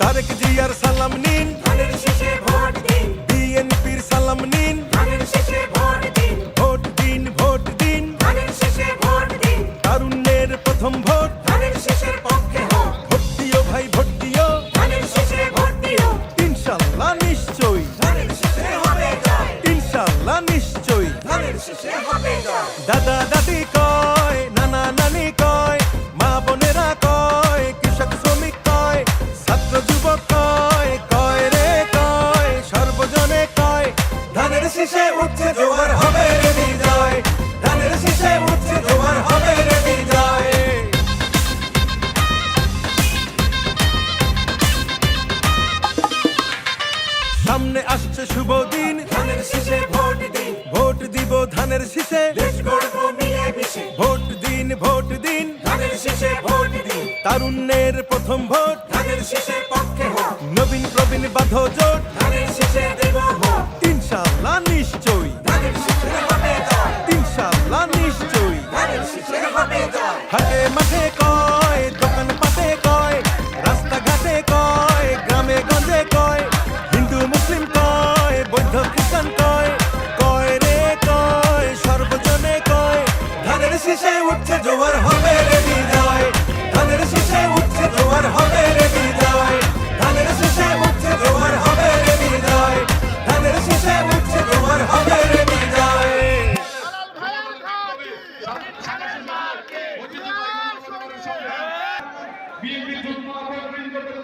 তারেক জিয়ার সালাম নিন। বিএনপির সালাম নিন। ভোট দিন। ভোট দিন তারুণ্যের প্রথম ভোট। হবে হবে দাদা দাদি শীষে উঠছে জোয়ার হবে রে বিজয়। ধানের শীষে উঠছে জোয়ার হবে রে বিজয়। সামনে আসছে শুভ দিন। ধানের শীষে ভোট দিন। ভোট দিব ধানের শীষে। দেশ গড়বো মিলে মিশে। ভোট দিন ভোট দিন। ধানের শীষে ভোট দিন। তারুণ্যের প্রথম ভোট। ধানের শীষের হাটে মাঠে কয়, দোকান পাটে কয়, রাস্তাঘাটে কয়, গ্রামে গঞ্জে কয়, হিন্দু, মুসলিম কয়, বৌদ্ধ, খ্রিস্টান কয় কয় রে কয়, সর্বজনে কয়, ধানের শীষে উঠছে জোয়ার হবে রে। বিএনপি যুগ্ম আহ্বায়ক বৃন্দকে